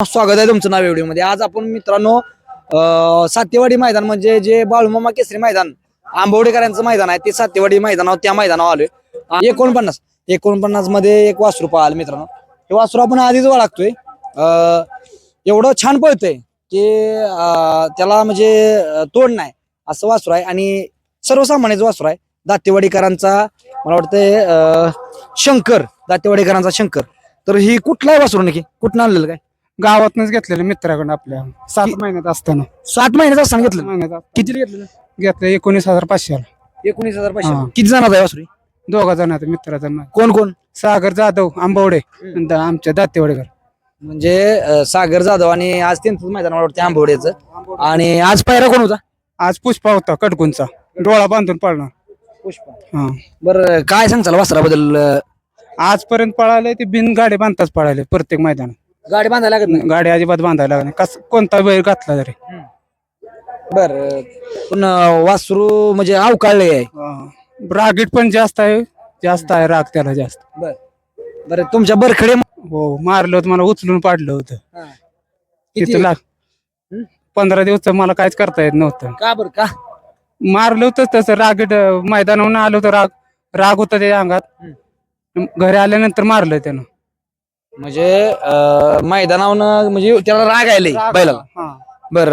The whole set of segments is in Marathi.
स्वागत आहे तुमचं नाव व्हिडिओमध्ये. आज आपण मित्रांनो अं, सातेवाडी मैदान म्हणजे जे बाळूमामा केसरी मैदान आंबवडेकरांचं मैदान आहे ते सातेवाडी मैदानावर त्या मैदानावर आलोय. एकोणपन्नास एकोणपन्नासमध्ये एक वासरू पाहिलं मित्रांनो. हे वासरू आपण आधीच ओळखतोय. अं, एवढं छान पळतंय की त्याला म्हणजे तोड नाही असं वासरू आहे. आणि सर्वसामान्यच वासरू आहे दातेवाडीकरांचा मला वाटतंय अं, शंकर दातेवाडीकरांचा शंकर. तर ही कुठला आहे वासरू नक्की कुठं आणलेलं काय? गावातनच घेतलेलं मित्राकडून आपल्या. सात महिन्यात असताना. सात महिन्याचा असताना घेतलं महिन्यात किती घेतलं घेतलं एकोणीस हजार पाचशे एकोणीस हजार हा. पाचशे किती जणांचा आहे वासरू? दोघा जणांचा मित्राचा नाव. कोण कोण? सागर जाधव आंबवडे हम्म. आणि दा- आमच्या दातेवाडेकर. म्हणजे अं, सागर जाधव आणि आज त्यांचं मैदान वाटतं आंबवड्याचं आणि आज पायरा कोण होता? आज पुष्पा होता कडकुंचा. डोळा बांधून पळणार. पुष्पा. हा. बरं काय सांगचाल वासराबद्दल अं, आजपर्यंत पळाले ते बिन गाडी बांधताच पळाले प्रत्येक मैदानात. गाडी बांधायला लागत नाही? गाडी अजिबात बांधायला लागली कस कोणता वेळ घातला तरी. बर पण वासरू म्हणजे अवकाळले आहे. रागीट पण जास्त आहे. जास्त आहे राग त्याला जास्त. बर. बरं तुमच्या बरखडे हो मारलं होतं मला उचलून पाडलं होतं. किती तिथं लाग? पंधरा दिवस मला काहीच करता येत नव्हतं. का बर का? मारलं होतं तसं रागीट मैदानावरून आलं होतं राग राग होता त्याच्या अंगात. घरी आल्यानंतर मारलं त्यानं. म्हणजे अं, मैदानावर म्हणजे त्याला राग आले बैलाला. हा. बर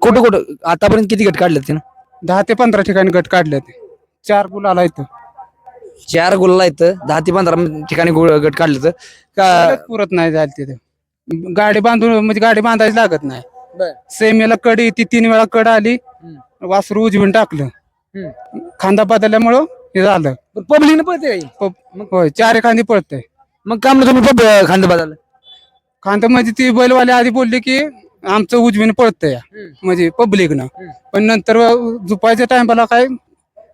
कुठं कुठं आतापर्यंत किती गट काढले त्यानं दहा ते पंधरा ठिकाणी गट काढले ते. चार गुल आला इथं. चार गुल्ला इथं दहा ते पंधरा ठिकाणी गुळ- गट काढले तर का पुरत नाही जायला तिथे. गाडी बांधून म्हणजे गाडी बांधायची लागत नाही. बर. सेमीला कडी ती तीन वेळा कड आली वासरू उजवीन टाकलं. खांदा बदलल्यामुळं हे झालं. पब्लिक पळते होय चार एखादी पळतंय. मग काम ना तुम्ही पब खांद बदल खांदा म्हणजे ती बैलवाले आधी बोलले की आमचं उजवीन पळतंय म्हणजे पब्लिक ना. पण नंतर झुपायच्या टायमाला काय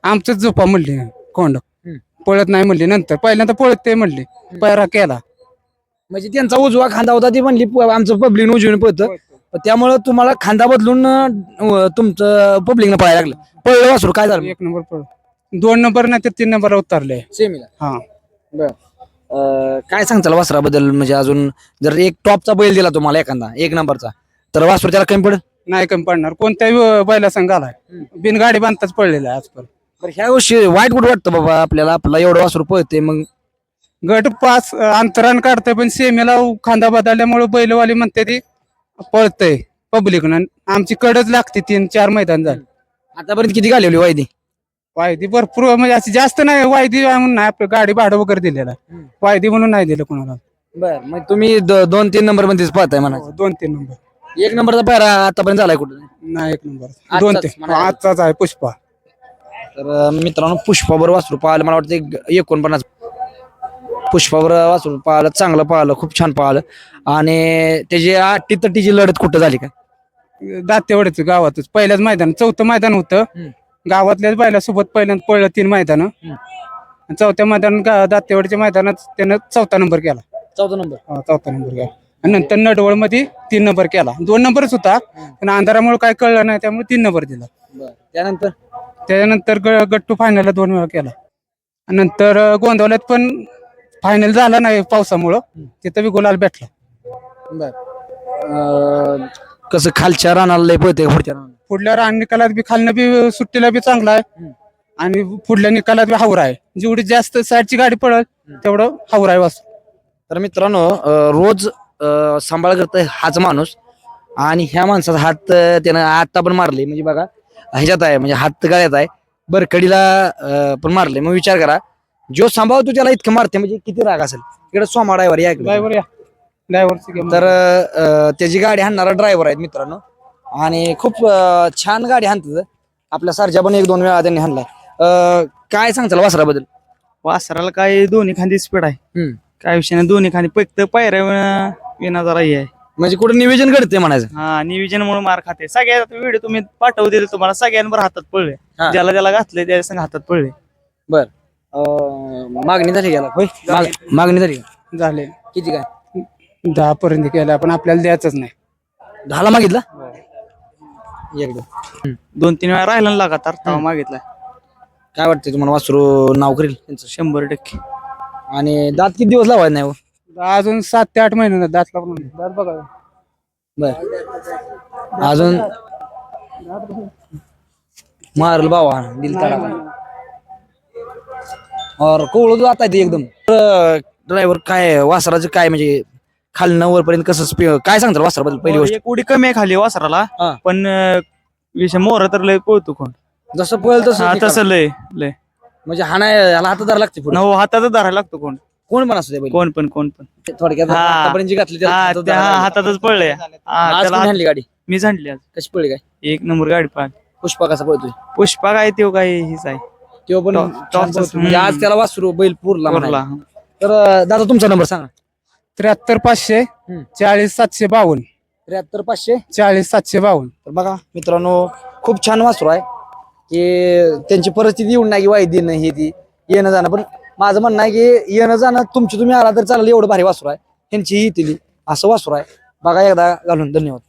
आमचंच झुपा म्हणली कोंड. पळत नाही म्हणली नंतर. पहिल्यांदा पळत म्हणली. पैरा केला. म्हणजे त्यांचा उजवा खांदा होता ती म्हणली प- आमचं पब्लिक उजवीन पळतं. त्यामुळं तुम्हाला खांदा बदलून अं, तुमचं पब्लिक पळायला लागलं. पळलं वासरू काय झालं? एक नंबर पळ दोन नंबर नाही तर तीन नंबर उतरले. सेमीला हा. काय सांगताल वासराबद्दल? म्हणजे अजून जर एक टॉपचा बैल दिला तुम्हाला एखादा एक नंबरचा तर वासरू त्याला कमी पडेल? नाही कमी पडणार. कोणत्याही बैला संघ आलाय. बिन गाडी बांधताच पडलेला आहे आजपर्यंत. बरं ह्या गोष्टी वाईट कुठं वाटतं बाबा? आपल्याला आपला एवढं वासरू पळते मग गट पाच अं, अंतरान काढतंय पण सेमीला खांदा बदलल्यामुळे बैलवाली म्हणते ती पळतय पब्लिक आमची कडच लागते तीन चार मैदान झाले. आतापर्यंत किती घालवली वायदी? वायदी भरपूर म्हणजे अशी जास्त नाही वायदी म्हणून नाही आपलं गाडी भाडं वगैरे दिलेलं आहे. वायदी म्हणून नाही दिलं कोणाला. बर मग तुम्ही द- दोन तीन नंबर मध्येच पाहताय म्हणा हो, दोन तीन नंबर. एक नंबरचा पायरा आतापर्यंत झालाय कुठं? नाही एक नंबर. आजचाच दोन तीन. आजचाच आहे पुष्पा. तर अं, मित्रांनो पुष्पावर वासरू पाहिलं मला वाटतं एक- एकोणपन्नास. पुष्पावर वासरू पाहिलं चांगलं पाहिलं खूप छान पाहिलं. आणि त्याची आठी तटीची लढत कुठं झाली काय? दातेवडच गावातच. पहिल्याच मैदान चौथं मैदान होतं. हम्म. गावातल्याच बैलासोबत पहिल्यांदा पळलं तीन मैदान. चौथ्या मैदान दातेवाडीच्या मैदानात त्यानं चौथा नंबर केला. चौथा नंबर. हा, चौथा नंबर केला. आणि नंतर नडवळमध्ये तीन नंबर केला. दोन नंबरच होता पण अंधारामुळे काय कळलं नाही त्यामुळे तीन नंबर दिला. त्यानंतर? त्याच्यानंतर ग- गट्टू फायनलला दोन वेळा केला. आणि नंतर अं, गोंदवल्यात पण फायनल झाला नाही पावसामुळं. तिथं बी गुलाल भेटला अं, कसं खालच्या रानाला लय पळते पुढच्या रानाला. पुढल्या रान निकालात बी खालनं बी सुट्टीला बी चांगला आहे. हम्म. आणि पुढल्या निकालात बी हावरा आहे. जेवढी जास्त साईडची गाडी पडल तेवढं हावरा आहे वास तर मित्रांनो अं, रोज अं, सांभाळ करतोय हाच माणूस. आणि ह्या माणसाचा हात अं, त्यानं आता पण मारले. म्हणजे बघा ह्याच्यात आहे म्हणजे हात गळ्यात आहे. बरकडीला अं, पण मारले. मग विचार करा जो सांभाळतो त्याला इतकं मारते म्हणजे किती राग असेल. इकडे सोमा ड्रायव्हर या इकडे. ड्रायव्हर या. ड्रायव्हरची तर अं, त्याची गाडी हाणणारा ड्रायव्हर आहेत मित्रांनो. आणि खूप अं, छान गाडी हाणतात आपल्या सरच्या पण एक दोन वेळा त्यांनी हाणलाय. अं, काय सांगताल वासराबद्दल? वासराला काय दोन्ही खांदी स्पीड आहे. हम्म. काय विषय नाही दोन्ही खांदी. फक्त पायऱ्या विना- विना जरा हे आहे. म्हणजे कुठं नियोजन घडते म्हणायचं? हा नियोजन म्हणून मार खाते. सगळ्या व्हिडिओ तुम्ही पाठवते तुम्हाला सगळ्यांवर हातात पडले हा. ज्याला ज्याला घातले त्या संग हातात पडले अं, मागणी झाली गेला होय. माग- मागणी झाली का? झाले. किती काय? दहा पर्यंत केलं पण आपल्याला द्यायचंच नाही. दहाला मागितला? एकदम दोन. तीन वेळा राहिला ना लगातार तेव्हा मागितलाय. काय वाटतंय तुम्हाला वासरू नाव करेल? त्यांचं शंभर टक्के. आणि दात किती दिवस लावायला नाही हो? अजून सात ते आठ महिने दात लागून दात बघा. बर. अजून? मारल बाबा दिल और कोवळ आता ते एकदम. ड्रायव्हर काय वासराचं काय म्हणजे खालनं वरपर्यंत कसं स्पी- काय सांगतात वासराबद्दल पहिली गोष्ट? एक उडी कमी आहे खाली वासराला हा. पण अं, विषय मोर तर लय पळतो कोण. जसं पळेल हा तसं तसं लय लय. म्हणजे हाना याला हातदार लागते पुढे. नऊ हातातच धरायला लागतो कोण. कोण पण असू दे बैल. कोण पण कोण पण. थोडक्यात हा. आतापर्यंत जी घातली त्याला हा हातात त्या धरायला लागलं. हातातच पळलंय. हा, आज कोणी हात- गाडी? मी झाडली आज. कशी पळली काय? एक नंबर गाडी पाहिली. पुष्पा कसा पळतोय? पुष्पा काय तो काय हीच आहे. तो पण छान पळतोय. म्हणजे आज त्याला वासरू बैल पुरला. तर अं, दादा तुमचा नंबर सांगा. त्र्याहत्तर पाचशे हम्म. चाळीस सातशे बावन्न. त्र्याहत्तर पाचशे? चाळीस सातशे बावन्न. तर बघा मित्रांनो खूप छान वासरू आहे. की त्यांची परिस्थिती येऊन नाही की वाईट देणं हे ती येणं जाणं. पण माझं म्हणणं आहे की येणं जाणं तुमची तुम्ही आला तर चालेल एवढं भारी वासरू आहे. त्यांची ही तिली असं वासरू आहे. बघा एकदा घालून धन्यवाद.